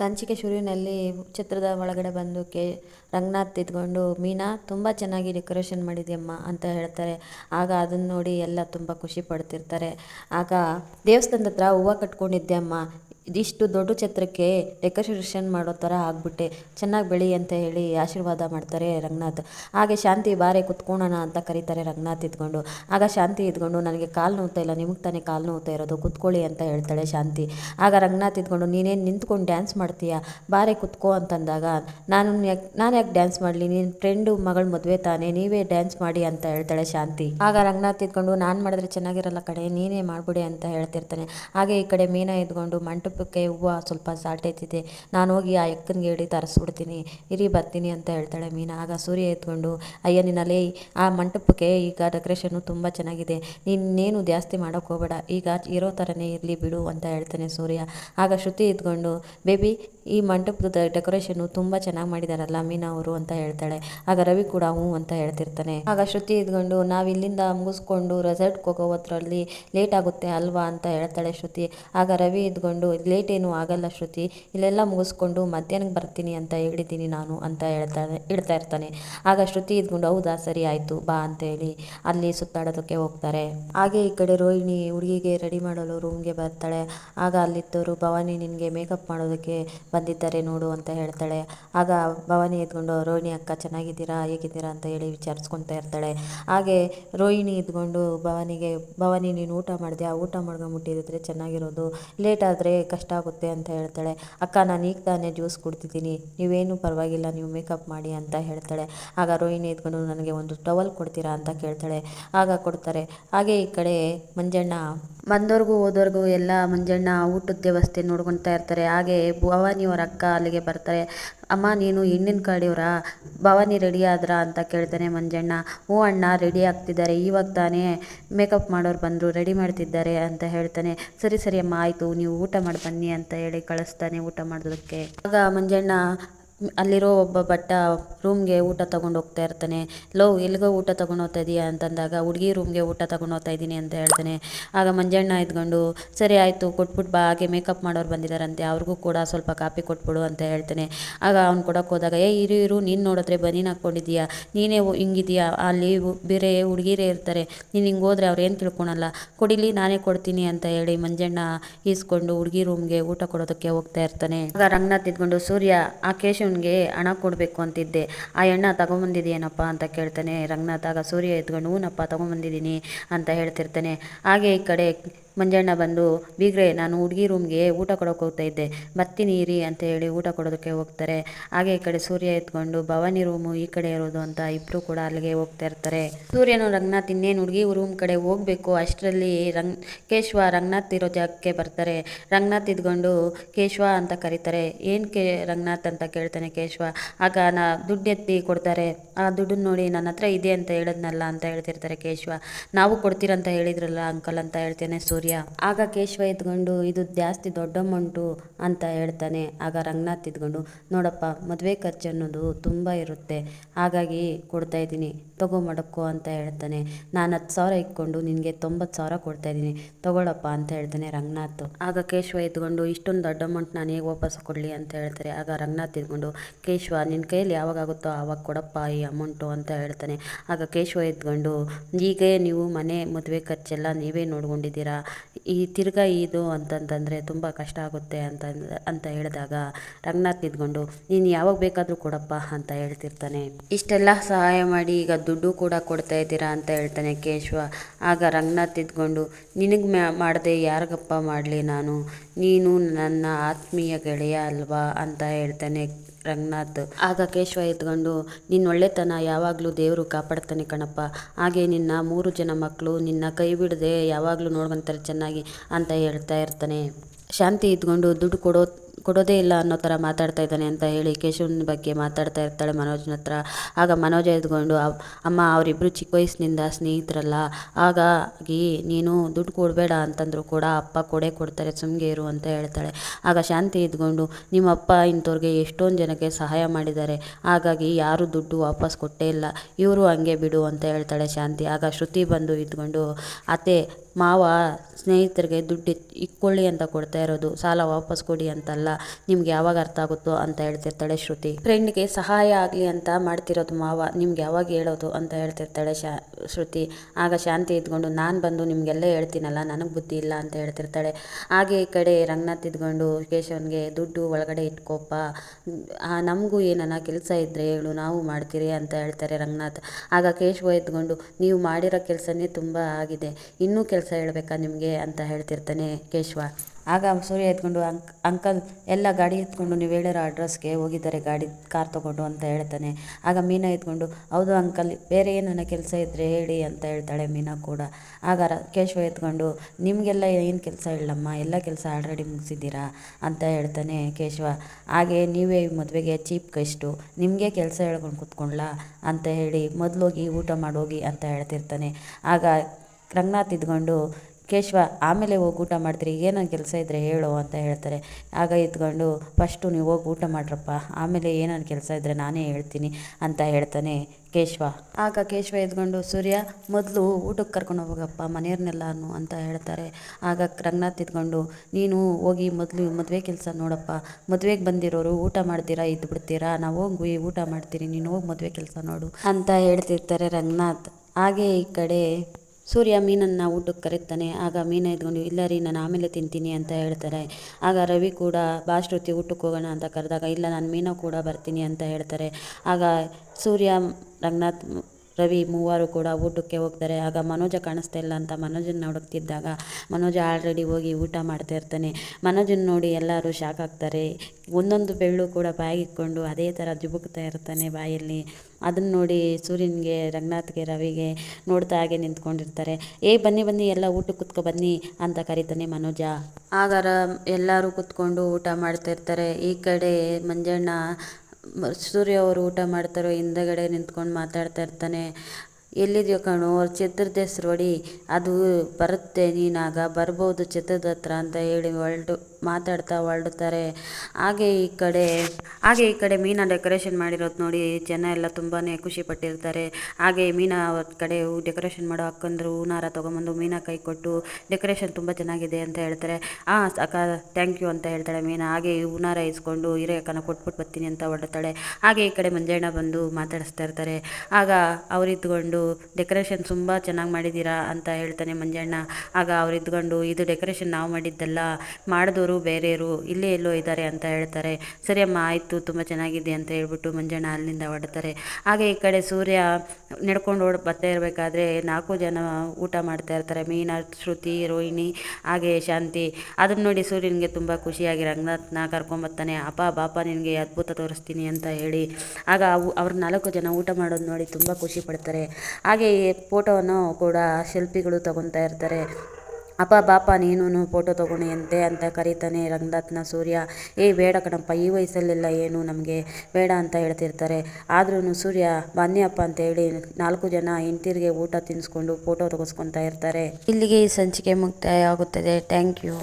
ಸಂಚಿಕೆ ಶುರುವಿನಲ್ಲಿ ಚಿತ್ರದ ಒಳಗಡೆ ಬಂದು ಕೆ. ರಂಗನಾಥ್ ಇದ್ಕೊಂಡು, ಮೀನಾ, ತುಂಬ ಚೆನ್ನಾಗಿ ಡೆಕೋರೇಷನ್ ಮಾಡಿದ್ಯಮ್ಮ ಅಂತ ಹೇಳ್ತಾರೆ. ಆಗ ಅದನ್ನು ನೋಡಿ ಎಲ್ಲ ತುಂಬ ಖುಷಿ ಪಡ್ತಿರ್ತಾರೆ. ಆಗ ದೇವಸ್ಥಾನದ ಹತ್ರ ಹೂವು ಕಟ್ಕೊಂಡಿದ್ದೆ ಅಮ್ಮ? ಇದಿಷ್ಟು ದೊಡ್ಡ ಛತ್ರಕ್ಕೆ ಡೆಕೋರೇಷನ್ ಮಾಡೋ ಥರ ಆಗ್ಬಿಟ್ಟೆ. ಚೆನ್ನಾಗಿ ಬೆಳಿ ಅಂತ ಹೇಳಿ ಆಶೀರ್ವಾದ ಮಾಡ್ತಾರೆ ರಂಗನಾಥ್. ಹಾಗೆ ಶಾಂತಿ ಬಾರೆ ಕುತ್ಕೊಳ್ಳೋಣ ಅಂತ ಕರೀತಾರೆ ರಂಗನಾಥ್ ಇದ್ಕೊಂಡು. ಆಗ ಶಾಂತಿ ಇದ್ಕೊಂಡು, ನನಗೆ ಕಾಲು ನೋವ್ತಾ ಇಲ್ಲ, ನಿಮಗೆ ತಾನೇ ಕಾಲು ನೋವ್ತಾ ಇರೋದು, ಕುತ್ಕೊಳ್ಳಿ ಅಂತ ಹೇಳ್ತಾಳೆ ಶಾಂತಿ. ಆಗ ರಂಗನಾಥ್ ಇದ್ಕೊಂಡು, ನೀನೇನು ನಿಂತ್ಕೊಂಡು ಡ್ಯಾನ್ಸ್ ಮಾಡ್ತೀಯಾ? ಬಾರೆ ಕುತ್ಕೋ ಅಂತಂದಾಗ, ನಾನು ಯಾಕೆ ನಾನು ಯಾಕೆ ಡ್ಯಾನ್ಸ್ ಮಾಡಲಿ? ನಿನ್ನ ಫ್ರೆಂಡು ಮಗಳ ಮದುವೆ ತಾನೇ, ನೀವೇ ಡ್ಯಾನ್ಸ್ ಮಾಡಿ ಅಂತ ಹೇಳ್ತಾಳೆ ಶಾಂತಿ. ಆಗ ರಂಗನಾಥ್ ಇದ್ಕೊಂಡು, ನಾನು ಮಾಡಿದ್ರೆ ಚೆನ್ನಾಗಿರಲ್ಲ ಕಡೆ ನೀನೇ ಮಾಡಿಬಿಡಿ ಅಂತ ಹೇಳ್ತಿರ್ತಾನೆ. ಹಾಗೆ ಈ ಕಡೆ ಮೀನಾ ಇದ್ಕೊಂಡು ಮಂಟಪಕ್ಕೆ ಹೂವು ಸ್ವಲ್ಪ ಸಾಟ್ ಇದೆ ನಾನು ಹೋಗಿ ಆ ಅಕ್ಕನಿಗೆ ಹೇಳಿ ತರಿಸ್ಬಿಡ್ತೀನಿ. ಇರಿ ಬರ್ತೀನಿ ಅಂತ ಹೇಳ್ತಾಳೆ ಮೀನಾ. ಆಗ ಸೂರ್ಯ ಎತ್ಕೊಂಡು, ಅಯ್ಯ ನಿನ್ನಲ್ಲಿ ಆ ಮಂಟಪಕ್ಕೆ ಈಗ ಡೆಕೋರೇಷನ್ನು ತುಂಬ ಚೆನ್ನಾಗಿದೆ. ನೀನೇನು ಜಾಸ್ತಿ ಮಾಡೋಕೆ ಹೋಗಬೇಡ. ಈಗ ಇರೋ ಥರನೇ ಇರಲಿ ಬಿಡು ಅಂತ ಹೇಳ್ತಾನೆ ಸೂರ್ಯ. ಆಗ ಶ್ರುತಿ ಇದ್ಕೊಂಡು ಬೇಬಿ, ಈ ಮಂಟಪದ ಡೆಕೋರೇಷನ್ನು ತುಂಬ ಚೆನ್ನಾಗಿ ಮಾಡಿದಾರಲ್ಲ ಮೀನಾ ಅವರು ಅಂತ ಹೇಳ್ತಾಳೆ. ಆಗ ರವಿ ಕೂಡ ಹ್ಞೂ ಅಂತ ಹೇಳ್ತಿರ್ತಾನೆ. ಆಗ ಶ್ರುತಿ ಇದ್ಕೊಂಡು ನಾವು ಇಲ್ಲಿಂದ ಮುಗಿಸ್ಕೊಂಡು ರೆಸಾರ್ಟ್ಗೆ ಹೋಗೋ ಹೊತ್ತರಲ್ಲಿ ಲೇಟ್ ಆಗುತ್ತೆ ಅಲ್ವಾ? ಅಂತ ಹೇಳ್ತಾಳೆ ಶ್ರುತಿ. ಆಗ ರವಿ ಇದ್ಕೊಂಡು ಲೇಟ್ ಏನೂ ಆಗಲ್ಲ ಶ್ರುತಿ. ಇಲ್ಲೆಲ್ಲ ಮುಗಿಸ್ಕೊಂಡು ಮಧ್ಯಾಹ್ನಕ್ಕೆ ಬರ್ತೀನಿ ಅಂತ ಹೇಳಿದ್ದೀನಿ ನಾನು, ಅಂತ ಹೇಳ್ತಾನೆ, ಹೇಳ್ತಾ ಇರ್ತಾನೆ. ಆಗ ಶ್ರುತಿ ಇದ್ಕೊಂಡು, ಹೌದಾ, ಸರಿ ಆಯಿತು, ಬಾ, ಅಂತ ಹೇಳಿ ಅಲ್ಲಿ ಸುತ್ತಾಡೋದಕ್ಕೆ ಹೋಗ್ತಾರೆ. ಹಾಗೆ ಈ ಕಡೆ ರೋಹಿಣಿ ಹುಡುಗಿಗೆ ರೆಡಿ ಮಾಡಲು ರೂಮ್ಗೆ ಬರ್ತಾಳೆ. ಆಗ ಅಲ್ಲಿದ್ದವರು, ಭವಾನಿ ನಿನಗೆ ಮೇಕಪ್ ಮಾಡೋದಕ್ಕೆ ಬಂದಿದ್ದಾರೆ ನೋಡು, ಅಂತ ಹೇಳ್ತಾಳೆ. ಆಗ ಭವಾನಿ ಎದ್ಕೊಂಡು ರೋಹಿಣಿ ಅಕ್ಕ, ಚೆನ್ನಾಗಿದ್ದೀರಾ? ಹೇಗಿದ್ದೀರಾ? ಅಂತ ಹೇಳಿ ವಿಚಾರಿಸ್ಕೊತಾ ಇರ್ತಾಳೆ. ಹಾಗೆ ರೋಹಿಣಿ ಇದ್ಕೊಂಡು ಭವಾನಿಗೆ, ಭವಾನಿ, ನೀನು ಊಟ ಮಾಡಿದ್ಯಾ ಊಟ ಮಾಡ್ಕೊಂಬಿಟ್ಟಿದ್ರೆ ಚೆನ್ನಾಗಿರೋದು. ಲೇಟ್ ಆದರೆ ಕಷ್ಟ ಆಗುತ್ತೆ ಅಂತ ಹೇಳ್ತಾಳೆ, ಅಕ್ಕ, ನಾನು ಈಗ ತಾನೇ ಜ್ಯೂಸ್ ಕುಡ್ತಿದ್ದೀನಿ, ನೀವೇನು ಪರವಾಗಿಲ್ಲ, ನೀವು ಮೇಕಪ್ ಮಾಡಿ ಅಂತ ಹೇಳ್ತಾಳೆ. ಆಗ ರೋಹಿಣಿ ಎದ್ಕೊಂಡು ನನಗೆ ಒಂದು ಟವಲ್ ಕೊಡ್ತೀರಾ ಅಂತ ಕೇಳ್ತಾಳೆ. ಆಗ ಕೊಡ್ತಾರೆ, ಹಾಗೆ ಈ ಕಡೆ ಮಂಜಣ್ಣ, ಬಂದವ್ರಿಗೂ ಹೋದವ್ರಿಗೂ ಎಲ್ಲ ಮಂಜಣ್ಣ ಊಟದ ವ್ಯವಸ್ಥೆ ನೋಡ್ಕೊತಾ ಇರ್ತಾರೆ. ಹಾಗೆ ಭವಾನಿಯವರ ಅಕ್ಕ ಅಲ್ಲಿಗೆ ಬರ್ತಾರೆ. ಅಮ್ಮ ನೀನು ಹೆಣ್ಣಿನ ಕಡೆಯವರಾ? ಭವಾನಿ ರೆಡಿ ಆದ್ರಾ ಅಂತ ಕೇಳ್ತಾನೆ ಮಂಜಣ್ಣ. ಹ್ಞೂ ಅಣ್ಣ ರೆಡಿ ಆಗ್ತಿದ್ದಾರೆ. ಇವಾಗ ತಾನೇ ಮೇಕಪ್ ಮಾಡೋರು ಬಂದರು ರೆಡಿ ಮಾಡ್ತಿದ್ದಾರೆ ಅಂತ ಹೇಳ್ತಾನೆ. ಸರಿ ಸರಿ ಅಮ್ಮ, ಆಯಿತು. ನೀವು ಊಟ ಮಾಡಿ ಬನ್ನಿ ಅಂತ ಹೇಳಿ ಕಳಿಸ್ತಾನೆ ಊಟ ಮಾಡೋದಕ್ಕೆ ಆಗ ಮಂಜಣ್ಣ ಅಲ್ಲಿರೋ ಒಬ್ಬ ಭಟ್ಟ ರೂಮ್ಗೆ ಊಟ ತಗೊಂಡು ಹೋಗ್ತಾ ಇರ್ತಾನೆ. ಲೋ, ಎಲ್ಲಿಗೋ ಊಟ ತಗೊಂಡು ಹೋಗ್ತಾ ಇದೀಯಾ ಅಂತಂದಾಗ, ಹುಡುಗಿ ರೂಮ್ಗೆ ಊಟ ತಗೊಂಡು ಹೋಗ್ತಾ ಇದ್ದೀನಿ ಅಂತ ಹೇಳ್ತಾನೆ. ಆಗ ಮಂಜಣ್ಣ ಇದ್ಕೊಂಡು, ಸರಿ ಆಯಿತು ಕೊಟ್ಬಿಟ್ಟು ಬಾ, ಹಾಗೆ ಮೇಕಪ್ ಮಾಡೋರು ಬಂದಿದ್ದಾರಂತೆ ಅವ್ರಿಗೂ ಕೂಡ ಸ್ವಲ್ಪ ಕಾಪಿ ಕೊಟ್ಬಿಡು ಅಂತ ಹೇಳ್ತಾನೆ. ಆಗ ಅವ್ನು ಕೊಡೋಕೆ ಹೋದಾಗ ಏ ಇರು ಇರು, ನೀನು ನೋಡಿದ್ರೆ ಬನೀನು ಹಾಕ್ಕೊಂಡಿದ್ದೀಯಾ ನೀನೇ ಹಿಂಗಿದೀಯಾ ಅಲ್ಲಿ ಬೇರೆ ಹುಡುಗಿರೇ ಇರ್ತಾರೆ. ನೀನು ಹಿಂಗೆ ಹೋದ್ರೆ ಏನು ತಿಳ್ಕೊಳಲ್ಲ? ಕೊಡಿಲಿ, ನಾನೇ ಕೊಡ್ತೀನಿ ಅಂತ ಹೇಳಿ ಮಂಜಣ್ಣ ಈಸ್ಕೊಂಡು ಹುಡುಗಿ ರೂಮ್ಗೆ ಊಟ ಕೊಡೋದಕ್ಕೆ ಹೋಗ್ತಾ ಇರ್ತಾನೆ. ಆಗ ರಂಗನಾಥ್ ಇದ್ಕೊಂಡು, ಸೂರ್ಯ, ಆ ಕೇಶವನ್ಗೆ ಹಣ ಕೊಡಬೇಕು ಅಂತಿದ್ದೆ. ಆ ಎಣ್ಣ ತಗೊಂಬಂದಿದೆಯೇನಪ್ಪ ಅಂತ ಕೇಳ್ತಾನೆ. ರಂಗನಾಥ್ ಸೂರ್ಯ ಎದ್ಕೊಂಡು ಹೂನಪ್ಪ, ತಗೊಂಬಂದಿದ್ದೀನಿ ಅಂತ ಹೇಳ್ತಿರ್ತಾನೆ. ಹಾಗೆ ಈ ಕಡೆ ಮಂಜಣ್ಣ ಬಂದು, ಬೀಗ್ರೆ, ನಾನು ಹುಡುಗಿ ರೂಮ್ಗೆ ಊಟ ಕೊಡೋಕೆ ಹೋಗ್ತಾ ಇದ್ದೆ. ಬರ್ತೀನಿ ಇರಿ ಅಂತ ಹೇಳಿ ಊಟ ಕೊಡೋದಕ್ಕೆ ಹೋಗ್ತಾರೆ. ಹಾಗೆ ಈ ಕಡೆ ಸೂರ್ಯ ಎತ್ಕೊಂಡು, ಭವಾನಿ ರೂಮು ಈ ಕಡೆ ಇರೋದು ಅಂತ ಇಬ್ಬರು ಕೂಡ ಅಲ್ಲಿಗೆ ಹೋಗ್ತಾ ಇರ್ತಾರೆ. ಸೂರ್ಯನು ರಂಗನಾಥ್ ಇನ್ನೇನು ಹುಡುಗಿ ರೂಮ್ ಕಡೆ ಹೋಗಬೇಕು, ಅಷ್ಟರಲ್ಲಿ ರಂಗ್, ಕೇಶವ ರಂಗನಾಥ್ ಇರೋ ಜಾಗಕ್ಕೆ ಬರ್ತಾರೆ. ರಂಗನಾಥ್ ಇದ್ಕೊಂಡು ಕೇಶವ ಅಂತ ಕರೀತಾರೆ. ಏನು ಕೇ, ರಂಗನಾಥ್ ಅಂತ ಕೇಳ್ತಾನೆ ಕೇಶವ. ಆಗ ನಾ ದುಡ್ಡು ಎತ್ತಿ ಕೊಡ್ತಾರೆ. ಆ ದುಡ್ಡನ್ನ ನೋಡಿ ನನ್ನ ಹತ್ರ ಇದೆ ಅಂತ ಹೇಳಿದ್ನಲ್ಲ ಅಂತ ಹೇಳ್ತಿರ್ತಾರೆ ಕೇಶವ. ನಾವು ಕೊಡ್ತೀರಂತ ಹೇಳಿದ್ರಲ್ಲ ಅಂಕಲ್ ಅಂತ ಹೇಳ್ತೇನೆ ಸೂರ್ಯ. ಆಗ ಕೇಶವ ಎತ್ಕೊಂಡು, ಇದು ಜಾಸ್ತಿ ದೊಡ್ಡ ಅಮೌಂಟು ಅಂತ ಹೇಳ್ತಾನೆ. ಆಗ ರಂಗನಾಥ್ ಇದ್ಕೊಂಡು ನೋಡಪ್ಪ, ಮದುವೆ ಖರ್ಚು ಅನ್ನೋದು ತುಂಬ ಇರುತ್ತೆ. ಹಾಗಾಗಿ ಕೊಡ್ತಾ ಇದ್ದೀನಿ. ತಗೋ ಮಡಕ್ಕೋ ಅಂತ ಹೇಳ್ತಾನೆ. ನಾನು ಹತ್ತು ಸಾವಿರ ಇಟ್ಕೊಂಡು ನಿನಗೆ ತೊಂಬತ್ತು ಸಾವಿರ ಕೊಡ್ತಾ ಇದ್ದೀನಿ. ತಗೊಳಪ್ಪ ಅಂತ ಹೇಳ್ತಾನೆ ರಂಗನಾಥ್. ಆಗ ಕೇಶವ ಎತ್ಕೊಂಡು, ಇಷ್ಟೊಂದು ದೊಡ್ಡ ಅಮೌಂಟ್ ನಾನು ಹೇಗೆ ವಾಪಸ್ ಕೊಡಲಿ ಅಂತ ಹೇಳ್ತಾರೆ. ಆಗ ರಂಗನಾಥ್ ಇದ್ಕೊಂಡು ಕೇಶವ ನಿನ್ನ ಕೈಯಲ್ಲಿ ಯಾವಾಗುತ್ತೋ ಆವಾಗ ಕೊಡಪ್ಪ ಈ ಅಮೌಂಟು ಅಂತ ಹೇಳ್ತಾನೆ. ಆಗ ಕೇಶವ ಎತ್ಕೊಂಡು, ಹೀಗೆ ನೀವು ಮನೆ ಮದುವೆ ಖರ್ಚೆಲ್ಲ ನೀವೇ ನೋಡ್ಕೊಂಡಿದ್ದೀರಾ? ಈ ತಿರ್ಗಾ ಇದು ಅಂತಂತಂದರೆ ತುಂಬ ಕಷ್ಟ ಆಗುತ್ತೆ ಅಂತ ಅಂತ ಹೇಳಿದಾಗ ರಂಗನಾಥ್ ಇದ್ಕೊಂಡು ನೀನು ಯಾವಾಗ ಬೇಕಾದರೂ ಕೊಡಪ್ಪ ಅಂತ ಹೇಳ್ತಿರ್ತಾನೆ. ಇಷ್ಟೆಲ್ಲ ಸಹಾಯ ಮಾಡಿ ಈಗ ದುಡ್ಡು ಕೂಡ ಕೊಡ್ತಾ ಇದ್ದೀರಾ ಅಂತ ಹೇಳ್ತಾನೆ ಕೇಶವ. ಆಗ ರಂಗನಾಥ್ ಇದ್ಕೊಂಡು ನಿನಗೆ ಮಾಡದೆ ಯಾರಿಗಪ್ಪ ಮಾಡಲಿ ನಾನು? ನೀನು ನನ್ನ ಆತ್ಮೀಯ ಗೆಳೆಯ ಅಲ್ವಾ ಅಂತ ಹೇಳ್ತಾನೆ ರಂಗನಾಥ್. ಆಗ ಕೇಶವ ಎತ್ಕೊಂಡು ನಿನ್ನ ಒಳ್ಳೆತನ ಯಾವಾಗಲೂ ದೇವರು ಕಾಪಾಡ್ತಾನೆ ಕಣಪ್ಪ. ಹಾಗೆ ನಿನ್ನ ಮೂರು ಜನ ಮಕ್ಕಳು ನಿನ್ನ ಕೈ ಬಿಡದೆ ಯಾವಾಗಲೂ ನೋಡ್ಕೊಂತಾರೆ ಚೆನ್ನಾಗಿ ಅಂತ ಹೇಳ್ತಾ ಇರ್ತಾನೆ. ಶಾಂತಿ ಇದ್ಕೊಂಡು ದುಡ್ಡು ಕೊಡೋ, ಕೊಡೋದೇ ಇಲ್ಲ ಅನ್ನೋ ಥರ ಮಾತಾಡ್ತಾ ಇದ್ದಾನೆ ಅಂತ ಹೇಳಿ ಕೇಶವನ ಬಗ್ಗೆ ಮಾತಾಡ್ತಾ ಇರ್ತಾಳೆ ಮನೋಜನ ಹತ್ರ. ಆಗ ಮನೋಜ ಎದ್ಕೊಂಡು ಅಮ್ಮ ಅವರಿಬ್ಬರು ಚಿಕ್ಕ ವಯಸ್ಸಿನಿಂದ ಸ್ನೇಹಿತರಲ್ಲ, ಹಾಗಾಗಿ ನೀನು ದುಡ್ಡು ಕೊಡಬೇಡ ಅಂತಂದರೂ ಕೂಡ ಅಪ್ಪ ಕೊಡೇ ಕೊಡ್ತಾರೆ, ಸುಮ್ಗೆ ಇರು ಅಂತ ಹೇಳ್ತಾಳೆ. ಆಗ ಶಾಂತಿ ಇದ್ಕೊಂಡು ನಿಮ್ಮಪ್ಪ ಇಂಥವ್ರಿಗೆ ಎಷ್ಟೊಂದು ಜನಕ್ಕೆ ಸಹಾಯ ಮಾಡಿದ್ದಾರೆ, ಹಾಗಾಗಿ ಯಾರೂ ದುಡ್ಡು ವಾಪಸ್ ಕೊಟ್ಟೇ ಇಲ್ಲ, ಇವರು ಹಂಗೆ ಬಿಡು ಅಂತ ಹೇಳ್ತಾಳೆ ಶಾಂತಿ. ಆಗ ಶ್ರುತಿ ಬಂದು ಇದ್ಕೊಂಡು, ಅತ್ತೆ ಮಾವ ಸ್ನೇಹಿತರಿಗೆ ದುಡ್ಡು ಇಕ್ಕೊಳ್ಳಿ ಅಂತ ಕೊಡ್ತಾ ಇರೋದು, ಸಾಲ ವಾಪಸ್ ಕೊಡಿ ಅಂತಲ್ಲ, ನಿಮ್ಗೆ ಯಾವಾಗ ಅರ್ಥ ಆಗುತ್ತೋ ಅಂತ ಹೇಳ್ತಿರ್ತಾಳೆ ಶ್ರುತಿ. ಫ್ರೆಂಡ್ಗೆ ಸಹಾಯ ಆಗಲಿ ಅಂತ ಮಾಡ್ತಿರೋದು ಮಾವ, ನಿಮ್ಗೆ ಯಾವಾಗ ಹೇಳೋದು ಅಂತ ಹೇಳ್ತಿರ್ತಾಳೆ ಶಾ, ಶ್ರುತಿ. ಆಗ ಶಾಂತಿ ಇದ್ಕೊಂಡು, ನಾನು ಬಂದು ನಿಮಗೆಲ್ಲ ಹೇಳ್ತೀನಲ್ಲ, ನನಗೆ ಬುದ್ಧಿ ಇಲ್ಲ ಅಂತ ಹೇಳ್ತಿರ್ತಾಳೆ. ಹಾಗೆ ಈ ಕಡೆ ರಂಗನಾಥ್ ಇದ್ಕೊಂಡು, ಕೇಶವನ್ಗೆ ದುಡ್ಡು ಒಳಗಡೆ ಇಟ್ಕೋಪ್ಪ. ನಮಗೂ ಏನನ್ನ ಕೆಲಸ ಇದ್ದರೆ ಹೇಳು, ನಾವು ಮಾಡ್ತೀರಿ ಅಂತ ಹೇಳ್ತಾರೆ ರಂಗನಾಥ್. ಆಗ ಕೇಶವ ಎತ್ಕೊಂಡು ನೀವು ಮಾಡಿರೋ ಕೆಲಸನೇ ತುಂಬ ಆಗಿದೆ, ಇನ್ನೂ ಕೆಲಸ ಹೇಳಬೇಕಾ ನಿಮಗೆ ಅಂತ ಹೇಳ್ತಿರ್ತಾನೆ ಕೇಶವ. ಆಗ ಸೂರ್ಯ ಎತ್ಕೊಂಡು ಅಂಕ್, ಅಂಕಲ್, ಎಲ್ಲ ಗಾಡಿ ಎತ್ಕೊಂಡು ನೀವು ಹೇಳಿರೋ ಅಡ್ರೆಸ್ಗೆ ಹೋಗಿದ್ದಾರೆ ಗಾಡಿ, ಕಾರ್ ತೊಗೊಂಡು ಅಂತ ಹೇಳ್ತಾನೆ. ಆಗ ಮೀನಾ ಎತ್ಕೊಂಡು, ಹೌದು ಅಂಕಲ್, ಬೇರೆ ಏನನ್ನ ಕೆಲಸ ಇದ್ದರೆ ಹೇಳಿ ಅಂತ ಹೇಳ್ತಾಳೆ ಮೀನಾ ಕೂಡ. ಆಗ ಕೇಶವ ಎತ್ಕೊಂಡು, ನಿಮಗೆಲ್ಲ ಏನು ಕೆಲಸ ಹೇಳಮ್ಮ, ಎಲ್ಲ ಕೆಲಸ ಆಲ್ರೆಡಿ ಮುಗಿಸಿದ್ದೀರಾ? ಅಂತ ಹೇಳ್ತಾನೆ ಕೇಶವ. ಹಾಗೆ ನೀವೇ ಮದುವೆಗೆ ಚೀಪ್ ಕಷ್ಟು ನಿಮಗೆ ಕೆಲಸ ಹೇಳ್ಕೊಂಡು ಕೂತ್ಕೊಂಡ್ಲಾ? ಅಂತ ಹೇಳಿ ಮೊದಲೋಗಿ ಊಟ ಮಾಡೋಗಿ ಅಂತ ಹೇಳ್ತಿರ್ತಾನೆ. ಆಗ ರಂಗನಾಥ್ ಇದ್ಕೊಂಡು, ಕೇಶವ, ಆಮೇಲೆ ಹೋಗಿ ಊಟ ಮಾಡ್ತೀರಿ ಏನೋ ಕೆಲಸ ಇದ್ದರೆ ಹೇಳು ಅಂತ ಹೇಳ್ತಾರೆ. ಆಗ ಇದ್ಕೊಂಡು, ಫಸ್ಟು ನೀವು ಹೋಗಿ ಊಟ ಮಾಡ್ರಪ್ಪ, ಆಮೇಲೆ ಏನಾನ ಕೆಲಸ ಇದ್ದರೆ ನಾನೇ ಹೇಳ್ತೀನಿ ಅಂತ ಹೇಳ್ತಾನೆ ಕೇಶವ. ಆಗ ಕೇಶವ ಎದ್ಕೊಂಡು ಸೂರ್ಯ, ಮೊದಲು ಊಟಕ್ಕೆ ಕರ್ಕೊಂಡು ಹೋಗಪ್ಪ ಮನೆಯವ್ರನ್ನೆಲ್ಲಾನು ಅಂತ ಹೇಳ್ತಾರೆ. ಆಗ ರಂಗನಾಥ್ ಇದ್ಕೊಂಡು, ನೀನು ಹೋಗಿ ಮೊದಲು ಮದುವೆ ಕೆಲಸ ನೋಡಪ್ಪ, ಮದುವೆಗೆ ಬಂದಿರೋರು ಊಟ ಮಾಡ್ತೀರಾ ಇದ್ದು ಬಿಡ್ತೀರಾ, ನಾವು ಹೋಗಿ ಊಟ ಮಾಡ್ತೀರಿ, ನೀನು ಹೋಗಿ ಮದುವೆ ಕೆಲಸ ನೋಡು ಅಂತ ಹೇಳ್ತಿರ್ತಾರೆ ರಂಗನಾಥ್. ಹಾಗೆ ಈ ಕಡೆ ಸೂರ್ಯ ಮೀನನ್ನು ಊಟಕ್ಕೆ ಕರೀತಾನೆ ಆಗ ಮೀನು ಎದ್ಕೊಂಡು ಇಲ್ಲ ರೀ ನಾನು ಆಮೇಲೆ ತಿಂತೀನಿ ಅಂತ ಹೇಳ್ತಾರೆ. ಆಗ ರವಿ ಕೂಡ, ಬಾ ಶ್ರುತಿ, ಊಟಕ್ಕೆ ಹೋಗೋಣ ಅಂತ ಕರೆದಾಗ, ಇಲ್ಲ, ನಾನು ಮೀನು ಕೂಡ ಬರ್ತೀನಿ ಅಂತ ಹೇಳ್ತಾರೆ. ಆಗ ಸೂರ್ಯ, ರಂಗನಾಥ್ ರವಿ ಮೂವರು ಕೂಡ ಊಟಕ್ಕೆ ಹೋಗ್ತಾರೆ. ಆಗ ಮನೋಜ ಕಾಣಿಸ್ತಾ ಇಲ್ಲ ಅಂತ ಮನೋಜನ್ನ ನೋಡುತ್ತಿದ್ದಾಗ ಮನೋಜ ಆಲ್ರೆಡಿ ಹೋಗಿ ಊಟ ಮಾಡ್ತಾ ಇರ್ತಾನೆ. ಮನೋಜನ್ ನೋಡಿ ಎಲ್ಲರೂ ಶಾಕ್ ಆಗ್ತಾರೆ. ಒಂದೊಂದು ಬೆಳ್ಳು ಕೂಡ ಬಾಯಿಗೆ ಇಟ್ಕೊಂಡು ಅದೇ ಥರ ಜುಬುಕ್ತಾ ಇರ್ತಾನೆ ಬಾಯಲ್ಲಿ. ಅದನ್ನ ನೋಡಿ ಸೂರ್ಯನಿಗೆ, ರಂಗನಾಥ್ಗೆ, ರವಿಗೆ ನೋಡ್ತಾ ಹಾಗೆ ನಿಂತ್ಕೊಂಡಿರ್ತಾರೆ. ಏ, ಬನ್ನಿ ಬನ್ನಿ, ಎಲ್ಲ ಊಟಕ್ಕೆ ಕುತ್ಕೊ, ಬನ್ನಿ ಅಂತ ಕರೀತಾನೆ ಮನೋಜ. ಆಗ ಎಲ್ಲರೂ ಕುತ್ಕೊಂಡು ಊಟ ಮಾಡ್ತಾ ಇರ್ತಾರೆ. ಈ ಕಡೆ ಮಂಜಣ್ಣ ಸೂರ್ಯ ಅವರು ಊಟ ಮಾಡ್ತಾರೋ, ಹಿಂದಗಡೆ ನಿಂತ್ಕೊಂಡು ಮಾತಾಡ್ತಾ ಇರ್ತಾನೆ. ಎಲ್ಲಿದೆಯೋ ಕಣೋ ಚಿತ್ರದ ಹೆಸ್ರು ಹೊಡಿ ಅದು ಬರುತ್ತೆ ನೀನಾಗ, ಬರ್ಬೋದು ಚಿತ್ರದ ಹತ್ರ ಅಂತ ಹೇಳಿ ಹೊರಟು. ಮಾತಾಡ್ತಾ ಹೊರಡ್ತಾರೆ. ಹಾಗೆ ಈ ಕಡೆ, ಹಾಗೆ ಈ ಕಡೆ ಮೀನ ಡೆಕೋರೇಷನ್ ಮಾಡಿರೋದು ನೋಡಿ ಜನ ಎಲ್ಲ ತುಂಬಾ ಖುಷಿ ಪಟ್ಟಿರ್ತಾರೆ. ಹಾಗೆ ಮೀನ ಕಡೆ ಡೆಕೋರೇಷನ್ ಮಾಡೋ ಅಕ್ಕಂದ್ರು ಹೂನಾರ ತೊಗೊಂಬಂದು ಮೀನ ಕೈ ಕೊಟ್ಟು ಡೆಕೋರೇಷನ್ ತುಂಬ ಚೆನ್ನಾಗಿದೆ ಅಂತ ಹೇಳ್ತಾರೆ. ಆ, ಅಕ್ಕ ಥ್ಯಾಂಕ್ ಯು ಅಂತ ಹೇಳ್ತಾಳೆ ಮೀನ. ಹಾಗೆ ಹೂನಾರ ಇಸ್ಕೊಂಡು ಹಿರಿಯ ಅಕ್ಕನ ಕೊಟ್ಬಿಟ್ಟು ಬರ್ತೀನಿ ಅಂತ ಹೊರಡ್ತಾಳೆ. ಹಾಗೆ ಈ ಕಡೆ ಮಂಜಣ್ಣ ಬಂದು ಮಾತಾಡಿಸ್ತಾ ಇರ್ತಾರೆ. ಆಗ ಅವರಿದ್ಕೊಂಡು ಡೆಕೋರೇಷನ್ ತುಂಬ ಚೆನ್ನಾಗಿ ಮಾಡಿದ್ದೀರಾ? ಅಂತ ಹೇಳ್ತಾನೆ ಮಂಜಣ್ಣ. ಆಗ ಅವ್ರು ಇದ್ಕೊಂಡು, ಇದು ಡೆಕೋರೇಷನ್ ನಾವು ಮಾಡಿದ್ದಲ್ಲ. ಮಾಡಿದವರು ಬೇರೆಯವರು ಇಲ್ಲೇ ಎಲ್ಲೋ ಇದ್ದಾರೆ ಅಂತ ಹೇಳ್ತಾರೆ. ಸರಿ ಅಮ್ಮ ಆಯಿತು, ತುಂಬ ಚೆನ್ನಾಗಿದೆ ಅಂತ ಹೇಳ್ಬಿಟ್ಟು ಮಂಜಣ್ಣ ಅಲ್ಲಿಂದ ಹೊಡ್ತಾರೆ ಹಾಗೆ ಈ ಕಡೆ ಸೂರ್ಯ ನಡ್ಕೊಂಡು ಓಡ್ ಬರ್ತಾ ಇರಬೇಕಾದ್ರೆ ನಾಲ್ಕು ಜನ ಊಟ ಮಾಡ್ತಾ ಇರ್ತಾರೆ. ಮೀನಾ, ಶ್ರುತಿ, ರೋಹಿಣಿ, ಹಾಗೆ ಶಾಂತಿ. ಅದನ್ನ ನೋಡಿ ಸೂರ್ಯನಿಗೆ ತುಂಬ ಖುಷಿಯಾಗಿ ರಂಗನಾಥ್ನ ಕರ್ಕೊಂಬರ್ತಾನೆ ಅಪ್ಪ, ಬಾಪ, ನಿನಗೆ ಅದ್ಭುತ ತೋರಿಸ್ತೀನಿ ಅಂತ ಹೇಳಿ. ಆಗ ಅವು, ಅವ್ರ ನಾಲ್ಕು ಜನ ಊಟ ಮಾಡೋದು ನೋಡಿ ತುಂಬ ಖುಷಿ ಪಡ್ತಾರೆ. ಹಾಗೆ ಫೋಟೋವನ್ನು ಕೂಡ ಶಿಲ್ಪಿಗಳು ತಗೊತಾ ಇರ್ತಾರೆ. ಅಪ್ಪ ಬಾಪ ನೀನು ಫೋಟೋ ತೊಗೊಂಡು ಅಂತೆ ಅಂತ ಕರೀತಾನೆ ರಂಗನಾಥ್ನ ಸೂರ್ಯ. ಏ, ಬೇಡ ಕಣಪ್ಪ, ಈ ವಯಸ್ಸಲ್ಲೆಲ್ಲ, ಏನು ನಮಗೆ ಬೇಡ ಅಂತ ಹೇಳ್ತಿರ್ತಾರೆ. ಆದ್ರೂ ಸೂರ್ಯ ಬನ್ನಿಯಪ್ಪ ಅಂತ ಹೇಳಿ ನಾಲ್ಕು ಜನ ಹೆಂಡ್ತಿರಿಗೆ ಊಟ ತಿನ್ಸ್ಕೊಂಡು ಫೋಟೋ ತೆಗೆಸ್ಕೊತಾ ಇರ್ತಾರೆ. ಇಲ್ಲಿಗೆ ಈ ಸಂಚಿಕೆ ಮುಕ್ತಾಯ ಆಗುತ್ತದೆ. Thank you